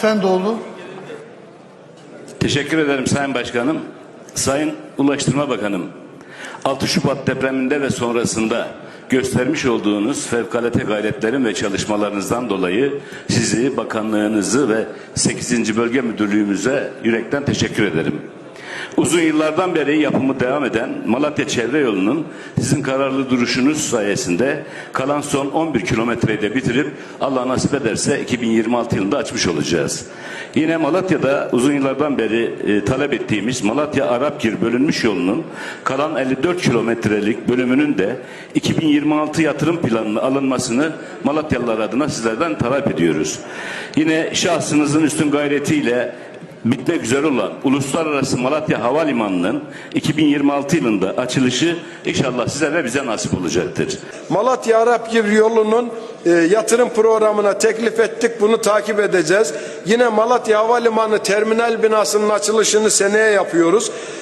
Efendoğlu. Teşekkür ederim Sayın Başkanım. Sayın Ulaştırma Bakanım, 6 Şubat depreminde ve sonrasında göstermiş olduğunuz fevkalade gayretlerin ve çalışmalarınızdan dolayı sizi, bakanlığınızı ve 8. Bölge Müdürlüğümüze yürekten teşekkür ederim. Uzun yıllardan beri yapımı devam eden Malatya Çevre Yolu'nun sizin kararlı duruşunuz sayesinde kalan son 11 kilometreyi de bitirip Allah nasip ederse 2026 yılında açmış olacağız. Yine Malatya'da uzun yıllardan beri e, talep ettiğimiz Malatya Arapgir bölünmüş yolunun kalan 54 kilometrelik bölümünün de 2026 yatırım planına alınmasını Malatyalılar adına sizlerden talep ediyoruz. Yine şahsınızın üstün gayretiyle bitmek üzere olan Uluslararası Malatya Havalimanı'nın 2026 yılında açılışı inşallah size ve bize nasip olacaktır. Malatya Arapgir yolunun e, yatırım programına teklif ettik. Bunu takip edeceğiz. Yine Malatya Havalimanı terminal binasının açılışını seneye yapıyoruz.